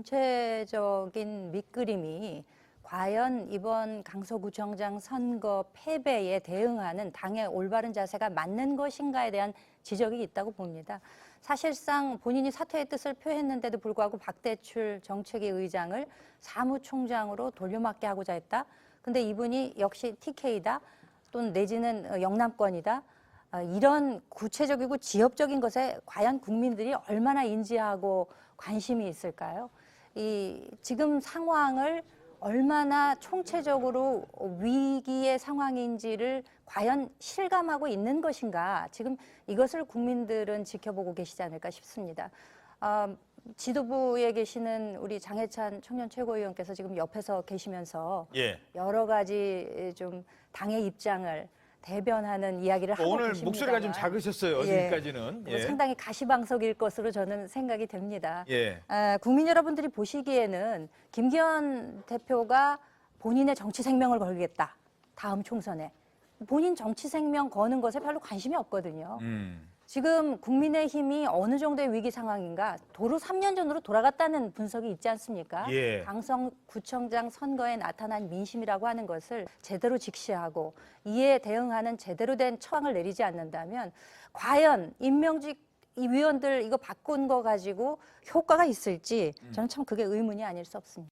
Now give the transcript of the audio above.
전체적인 밑그림이 과연 이번 강서구청장 선거 패배에 대응하는 당의 올바른 자세가 맞는 것인가에 대한 지적이 있다고 봅니다. 사실상 본인이 사퇴의 뜻을 표했는데도 불구하고 박대출 정책위 의장을 사무총장으로 돌려막게 하고자 했다. 근데 이분이 역시 TK다 또는 내지는 어, 영남권이다. 아, 이런 구체적이고 지역적인 것에 과연 국민들이 얼마나 인지하고 관심이 있을까요? 이 지금 상황을 얼마나 총체적으로 위기의 상황인지를 과연 실감하고 있는 것인가 지금 이것을 국민들은 지켜보고 계시지 않을까 싶습니다. 아, 지도부에 계시는 우리 장해찬 청년 최고위원께서 지금 옆에서 계시면서 예. 여러 가지 좀 당의 입장을 대변하는 이야기를 하고 오늘 계십니다만 목소리가 좀 작으셨어요. 예. 지금까지는. 뭐 상당히 가시방석일 것으로 저는 생각이 됩니다. 예. 아, 국민 여러분들이 보시기에는 김기현 대표가 본인의 정치 생명을 걸겠다. 다음 총선에. 본인 정치 생명 거는 것에 별로 관심이 없거든요. 음. 지금 국민의힘이 어느 정도의 위기 상황인가 도로 3년 전으로 돌아갔다는 분석이 있지 않습니까? 예. 강성 구청장 선거에 나타난 민심이라고 하는 것을 제대로 직시하고 이에 대응하는 제대로 된 처방을 내리지 않는다면 과연 임명직 이 위원들 이거 바꾼 거 가지고 효과가 있을지 저는 참 그게 의문이 아닐 수 없습니다.